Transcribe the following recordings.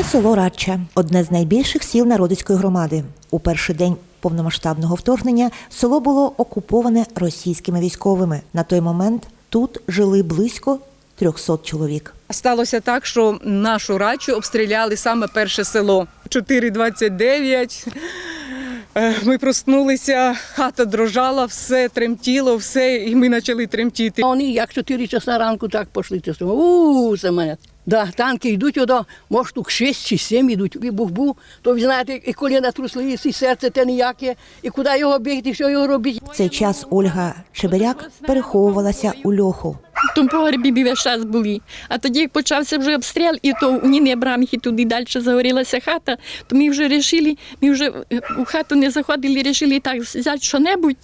Це село Радча, одне з найбільших сіл народицької громади. У перший день повномасштабного вторгнення село було окуповане російськими військовими. На той момент тут жили близько 300 чоловік. Сталося так, що нашу рачу обстріляли саме перше село. 4.29. Е, Ми проснулися, хата дрожала, все тремтіло, все, і ми почали тремтіти. А Вони як 4 часа ранку так пішли. Це у самоліт. Да, танки йдуть, ода, може штук 6 чи 7 йдуть, і бух-бух, то ви знаєте, і коліна трусли, і серце те ніяке, і куди його бігти, що його робити. В цей час Ольга Чебиряк переховувалася у льоху. В тому погребі весь час були. А тоді, як почався вже обстріл, і то у Ніни Абраміхи туди далі загорілася хата, то ми вже вирішили, ми вже е, у хату не заходили, вирішили так взяти що-небудь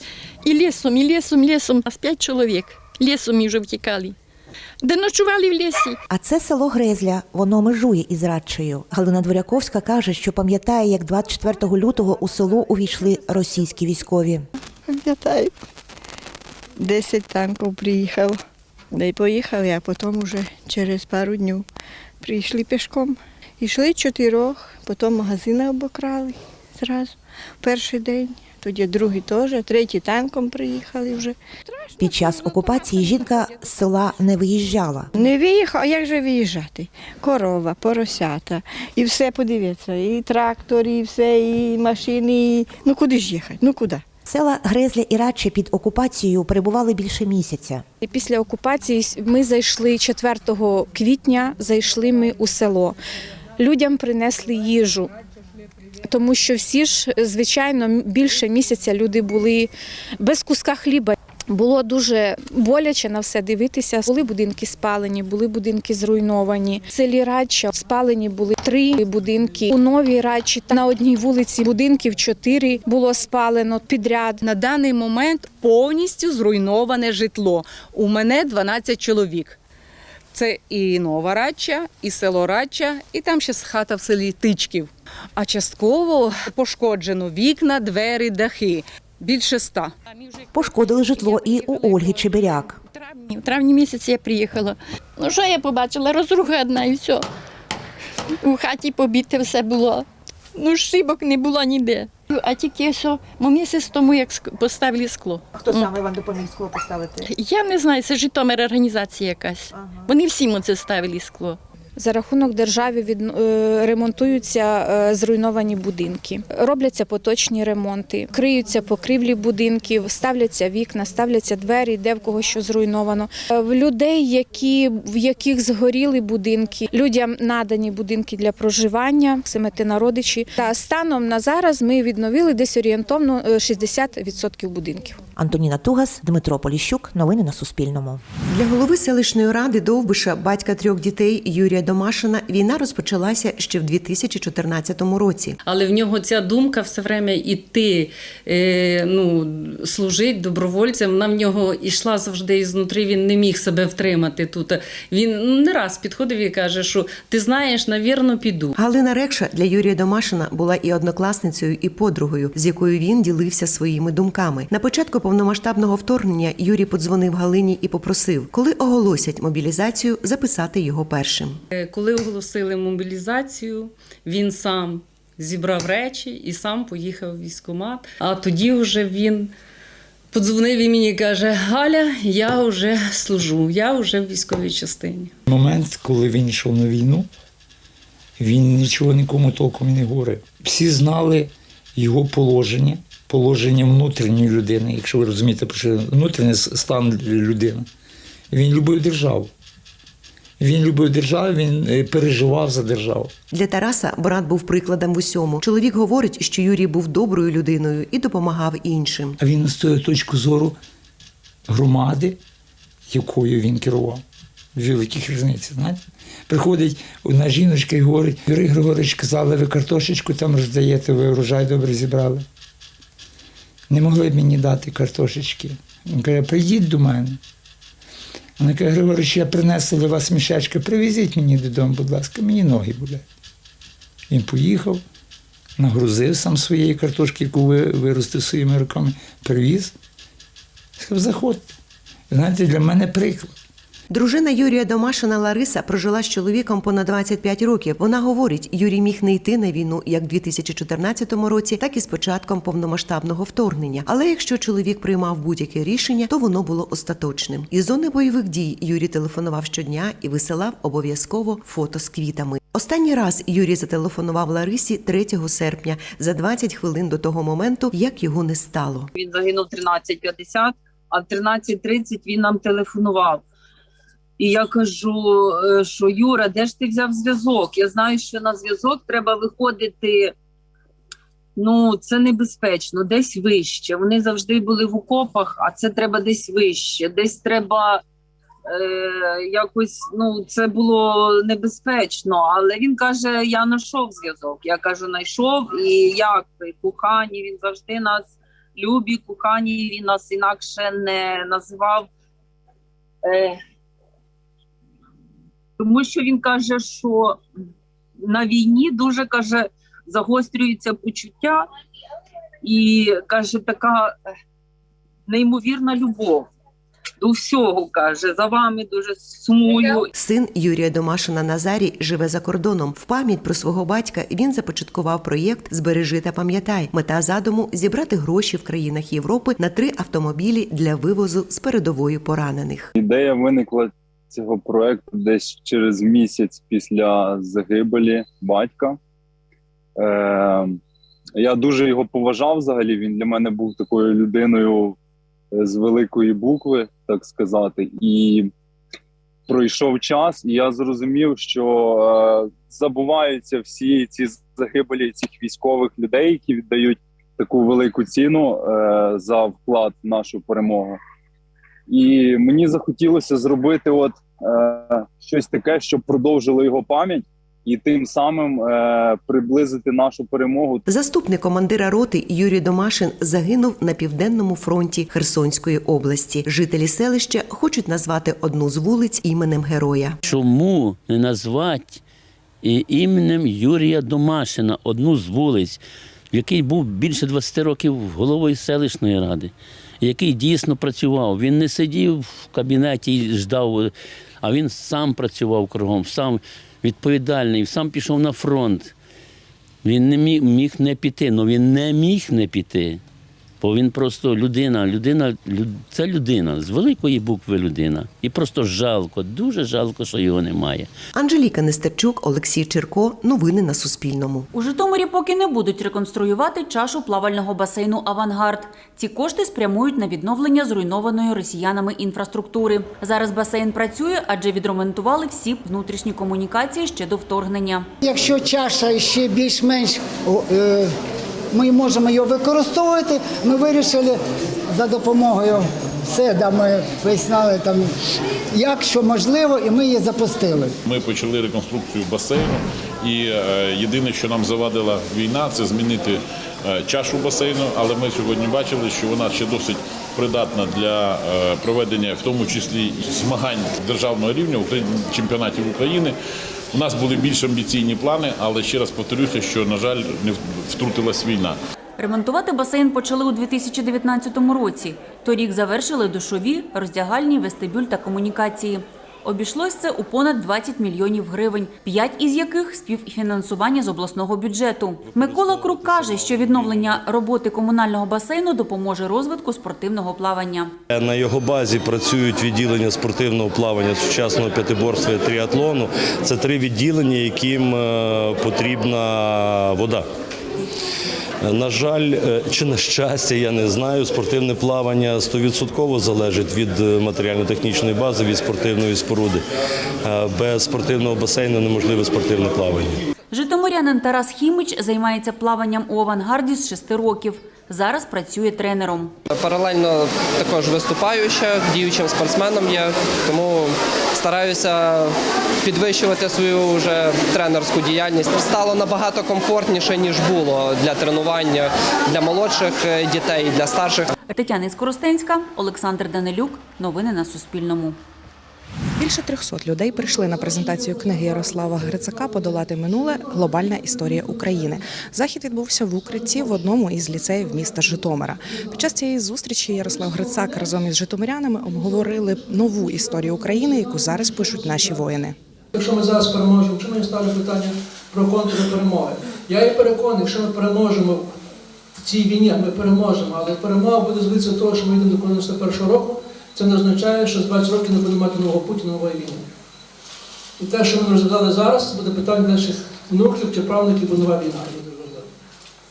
і лісом, і лісом, лісом. А з п'ять чоловік лісом ми вже втікали. Де ночували в лісі. А це село Грезля, воно межує із Радчею. Галина Дворяковська каже, що пам'ятає, як 24 лютого у село увійшли російські військові. Пам'ятаю. Десять танків приїхало. Да й поїхали, а потім вже через пару днів прийшли пішком. Йшли чотирьох, потім магазини обокрали зразу. Перший день, тоді другий теж, третій танком приїхали вже. Під час окупації жінка з села не виїжджала. Не виїхав, а як же виїжджати? Корова, поросята, і все подивіться, і трактор, і все, і машини. І... Ну куди ж їхати? Ну куди? Села Грезля і Радче під окупацією перебували більше місяця. Після окупації ми зайшли 4 квітня, зайшли ми у село. Людям принесли їжу. Тому що всі ж, звичайно, більше місяця люди були без куска хліба. Було дуже боляче на все дивитися. Були будинки спалені, були будинки зруйновані. В селі Радча спалені були три будинки. У новій Радчі на одній вулиці будинків чотири було спалено підряд. На даний момент повністю зруйноване житло. У мене 12 чоловік. Це і Нова Радча, і село Радча, і там ще хата в селі Тичків. А частково пошкоджено вікна, двері, дахи. Більше ста. Пошкодили житло і у Ольги Чебиряк. В травні, в травні місяці я приїхала. Ну що я побачила? Розруха одна і все. У хаті побите все було. Ну, шибок не було ніде. А тільки що ну, місяць тому, як поставили скло. А Хто саме вам допоміг скло поставити? Я не знаю, це Житомир організація якась. Вони всім оце ставили скло. За рахунок держави від, е, ремонтуються е, зруйновані будинки, робляться поточні ремонти, криються покрівлі будинків, ставляться вікна, ставляться двері, де в кого що зруйновано. Е, В людей, які в яких згоріли будинки, людям надані будинки для проживання, семити на родичі. Та станом на зараз ми відновили десь орієнтовно е, 60% будинків. Антоніна Тугас, Дмитро Поліщук. Новини на Суспільному. Для голови селищної ради Довбиша, батька трьох дітей Юрія Домашина, війна розпочалася ще в 2014 році. Але в нього ця думка все время іти, е, ну, служити добровольцем. Вона в нього йшла завжди ізнутрі, він не міг себе втримати тут. Він не раз підходив і каже, що ти знаєш, навірно, піду. Галина Рекша для Юрія Домашина була і однокласницею, і подругою, з якою він ділився своїми думками. На початку повномасштабного вторгнення Юрій подзвонив Галині і попросив, коли оголосять мобілізацію, записати його першим. Е, Коли оголосили мобілізацію, він сам зібрав речі і сам поїхав в військкомат. А тоді вже він подзвонив і мені каже: Галя, я вже служу, я вже в військовій частині. момент, коли він йшов на війну, він нічого нікому толком не говорив. Всі знали його положення, положення внутрішньої людини, якщо ви розумієте, про що внутрішній стан людини. Він любив державу. Він любив державу, він е, переживав за державу. Для Тараса брат був прикладом в усьому. Чоловік говорить, що Юрій був доброю людиною і допомагав іншим. А він з тої точки зору громади, якою він керував. Великих різниць, знаєте? Приходить одна жіночка і говорить: Юрій Григорович, казали, ви картошечку там роздаєте, ви урожай добре зібрали. Не могли б мені дати картошечки. Він каже, прийдіть до мене. Вона каже, Григорович, я принесла для вас мішечки, привезіть мені додому, будь ласка, мені ноги болять. Він поїхав, нагрузив сам своєї картошки, яку виростив своїми руками, привіз. Сказав, заходьте. Знаєте, для мене приклад. Дружина Юрія Домашина Лариса прожила з чоловіком понад 25 років. Вона говорить, Юрій міг не йти на війну як в 2014 році, так і з початком повномасштабного вторгнення. Але якщо чоловік приймав будь-яке рішення, то воно було остаточним. Із зони бойових дій Юрій телефонував щодня і висилав обов'язково фото з квітами. Останній раз Юрій зателефонував Ларисі 3 серпня за 20 хвилин до того моменту, як його не стало. Він загинув 13.50, а в 13.30 він нам телефонував. І я кажу, е, що Юра, де ж ти взяв зв'язок? Я знаю, що на зв'язок треба виходити. Ну, це небезпечно, десь вище. Вони завжди були в окопах, а це треба десь вище. Десь треба е, якось, ну, це було небезпечно. Але він каже: я знайшов зв'язок. Я кажу, знайшов. І як ви, кохані, він завжди нас любі, кохані, він нас інакше не називав. Е, тому що він каже, що на війні дуже каже, загострюється почуття, і каже, така е, неймовірна любов до всього каже. За вами дуже сумую. Син Юрія Домашина Назарій живе за кордоном. В пам'ять про свого батька він започаткував проєкт Збережи та пам'ятай. Мета задуму зібрати гроші в країнах Європи на три автомобілі для вивозу з передової поранених. Ідея виникла цього проекту десь через місяць після загибелі батька. Е, я дуже його поважав взагалі. Він для мене був такою людиною з великої букви, так сказати. І пройшов час, і я зрозумів, що е, забуваються всі ці загибелі цих військових людей, які віддають таку велику ціну е, за вклад в нашу перемогу. І мені захотілося зробити от е, щось таке, щоб продовжило його пам'ять, і тим самим е, приблизити нашу перемогу. Заступник командира роти Юрій Домашин загинув на південному фронті Херсонської області. Жителі селища хочуть назвати одну з вулиць іменем героя. Чому не назвати іменем Юрія Домашина одну з вулиць, який був більше 20 років головою селищної ради, який дійсно працював. Він не сидів в кабінеті і ждав, а він сам працював кругом, сам відповідальний, сам пішов на фронт. Він не міг, міг не піти, але він не міг не піти. Бо він просто людина, людина, люд- це людина, з великої букви людина. І просто жалко, дуже жалко, що його немає. Анжеліка Нестерчук, Олексій Черко. Новини на Суспільному. У Житомирі поки не будуть реконструювати чашу плавального басейну Авангард. Ці кошти спрямують на відновлення зруйнованої росіянами інфраструктури. Зараз басейн працює, адже відремонтували всі внутрішні комунікації ще до вторгнення. Якщо чаша ще більш-менш е, ми можемо її використовувати, ми вирішили за допомогою все, да, ми виясняли там, як що можливо, і ми її запустили. Ми почали реконструкцію басейну, і е, єдине, що нам завадила війна, це змінити е, чашу басейну. Але ми сьогодні бачили, що вона ще досить придатна для е, проведення, в тому числі змагань державного рівня чемпіонатів України. У нас були більш амбіційні плани, але ще раз повторюся, що на жаль не втрутилась війна. Ремонтувати басейн почали у 2019 році. Торік завершили душові, роздягальні, вестибюль та комунікації. Обійшлось це у понад 20 мільйонів гривень, п'ять із яких співфінансування з обласного бюджету. Микола Крук каже, що відновлення роботи комунального басейну допоможе розвитку спортивного плавання. На його базі працюють відділення спортивного плавання, сучасного п'ятиборства і тріатлону. Це три відділення, яким е, потрібна вода. На жаль, е, чи на щастя, я не знаю. Спортивне плавання 100% залежить від е, матеріально-технічної бази, від спортивної споруди. Е, Без спортивного басейну неможливе спортивне плавання. Житомирянин Тарас Хімич займається плаванням у авангарді з 6 років. Зараз працює тренером. Паралельно також виступаю ще, діючим спортсменом є, тому стараюся підвищувати свою вже тренерську діяльність. Стало набагато комфортніше, ніж було для тренування для молодших дітей, для старших. Тетяна Скоростенська, Олександр Данилюк. Новини на Суспільному. Більше 300 людей прийшли на презентацію книги Ярослава Грицака Подолати минуле. Глобальна історія України. Захід відбувся в укритті в одному із ліцеїв міста Житомира. Під час цієї зустрічі Ярослав Грицак разом із житомирянами обговорили нову історію України, яку зараз пишуть наші воїни. Якщо ми зараз переможемо, якщо ми ставлю питання про контури перемоги, я є переконаний, якщо ми переможемо в цій війні, ми переможемо, але перемога буде звідси того, що ми йдемо до 91 року, це не означає, що з 20 років не будемо мати нового Путіна, нової війни. І те, що ми розглядали зараз, це буде питання наших внуків чи правників, бо нова війна буде важлива.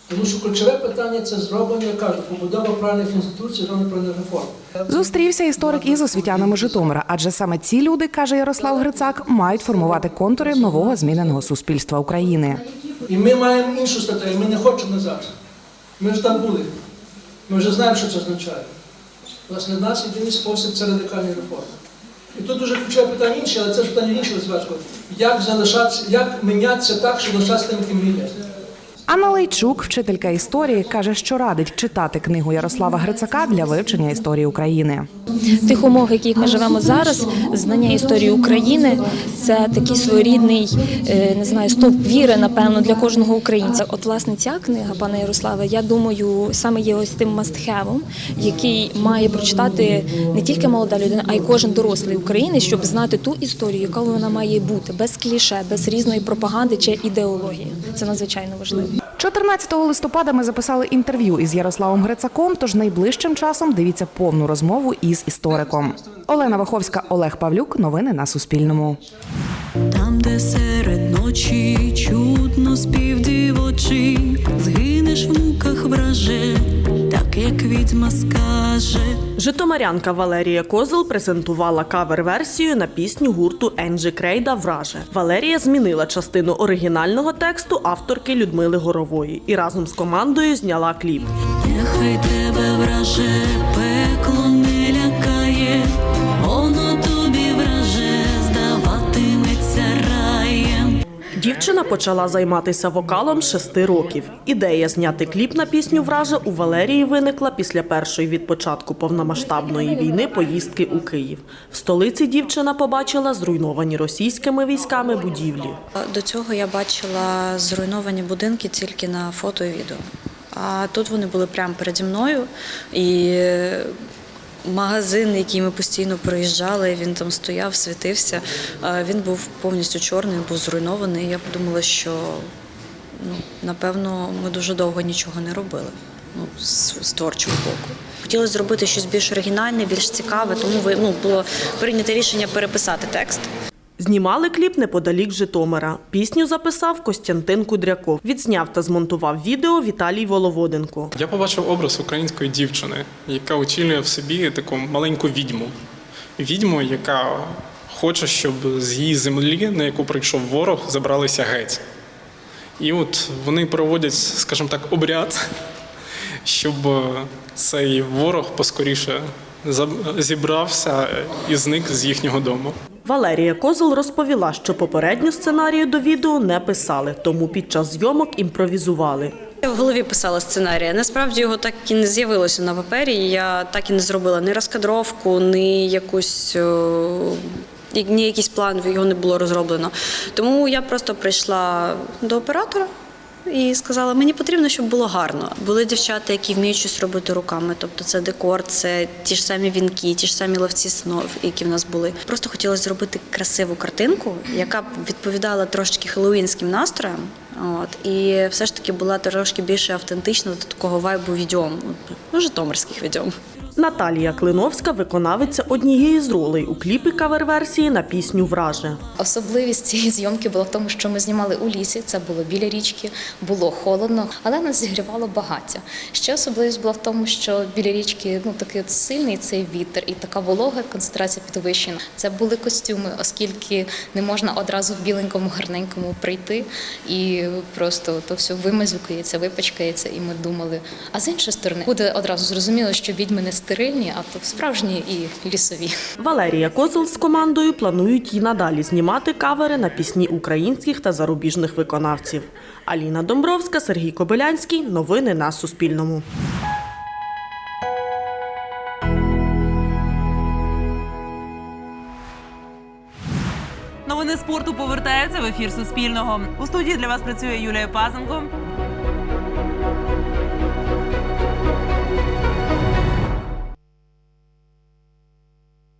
Тому що ключове питання це зроблення, я кажу, побудова правильних інституцій, зроблення правильних реформ. Зустрівся історик із освітянами Житомира, адже саме ці люди, каже Ярослав Грицак, мають формувати контури нового зміненого суспільства України. І ми маємо іншу стратегію, ми не хочемо назад. Ми ж там були. Ми вже знаємо, що це означає. Власне, в нас єдиний спосіб це радикальні реформи. І тут дуже ключове питання інше, але це ж питання іншого зв'язку. Як залишатися, як мінятися так, щоб лишатися тим, ким він є. Анна Лейчук, вчителька історії, каже, що радить читати книгу Ярослава Грицака для вивчення історії України. В тих умовах, в яких ми живемо зараз, знання історії України це такий своєрідний е, не знаю, стовп віри, напевно, для кожного українця. От власне ця книга, пане Ярославе, я думаю, саме є ось тим мастхевом, який має прочитати не тільки молода людина, а й кожен дорослий українець, щоб знати ту історію, яка вона має бути, без кліше, без різної пропаганди чи ідеології. Це надзвичайно важливо. 14 листопада ми записали інтерв'ю із Ярославом Грицаком. Тож найближчим часом дивіться повну розмову із істориком. Олена Ваховська, Олег Павлюк. Новини на Суспільному. Там, де серед ночі чутно спів дівочі, згинеш в муках враже, так як відьма скаже. Житомирянка Валерія Козел презентувала кавер-версію на пісню гурту Енджі Крейда Враже. Валерія змінила частину оригінального тексту авторки Людмили Горової і разом з командою зняла кліп. Нехай тебе враже, пекло Дівчина почала займатися вокалом шести років. Ідея зняти кліп на пісню Враже у Валерії виникла після першої від початку повномасштабної війни поїздки у Київ. В столиці дівчина побачила зруйновані російськими військами будівлі. До цього я бачила зруйновані будинки тільки на фото і відео. А тут вони були прямо переді мною. І магазин, який ми постійно проїжджали, він там стояв, світився. Він був повністю чорний, був зруйнований. Я подумала, що ну, напевно ми дуже довго нічого не робили ну, з, творчого боку. Хотілося зробити щось більш оригінальне, більш цікаве, тому ви- ну, було прийнято рішення переписати текст. Знімали кліп неподалік Житомира. Пісню записав Костянтин Кудряков. Відзняв та змонтував відео Віталій Воловоденко. Я побачив образ української дівчини, яка очілює в собі таку маленьку відьму. Відьму, яка хоче, щоб з її землі, на яку прийшов ворог, забралися геть. І от вони проводять, скажімо так, обряд, щоб е, цей ворог поскоріше зібрався і зник з їхнього дому. Валерія Козел розповіла, що попередньо сценарію до відео не писали, тому під час зйомок імпровізували. Я в голові писала сценарій. Насправді його так і не з'явилося на папері. Я так і не зробила ні розкадровку, ні якусь. Ні якийсь план його не було розроблено. Тому я просто прийшла до оператора і сказала, мені потрібно, щоб було гарно. Були дівчата, які вміють щось робити руками. Тобто це декор, це ті ж самі вінки, ті ж самі ловці снов, які в нас були. Просто хотілося зробити красиву картинку, яка б відповідала трошки хеллоуінським настроям. От і все ж таки була трошки більше автентична до такого вайбу відьом, ну, житомирських відьом. Наталія Клиновська виконавиця однієї з ролей у кліпі кавер-версії на пісню Враже. Особливість цієї зйомки була в тому, що ми знімали у лісі, це було біля річки, було холодно, але нас зігрівало багаття. Ще особливість була в тому, що біля річки ну такий от сильний цей вітер і така волога, концентрація підвищена. Це були костюми, оскільки не можна одразу в біленькому гарненькому прийти і просто то все вимазюкається, випачкається. І ми думали. А з іншої сторони, буде одразу зрозуміло, що відьми не стерильні, а то справжні і лісові. Валерія Козел з командою планують і надалі знімати кавери на пісні українських та зарубіжних виконавців. Аліна Домбровська, Сергій Кобилянський. Новини на Суспільному. Новини спорту повертаються в ефір Суспільного. У студії для вас працює Юлія Пазенко.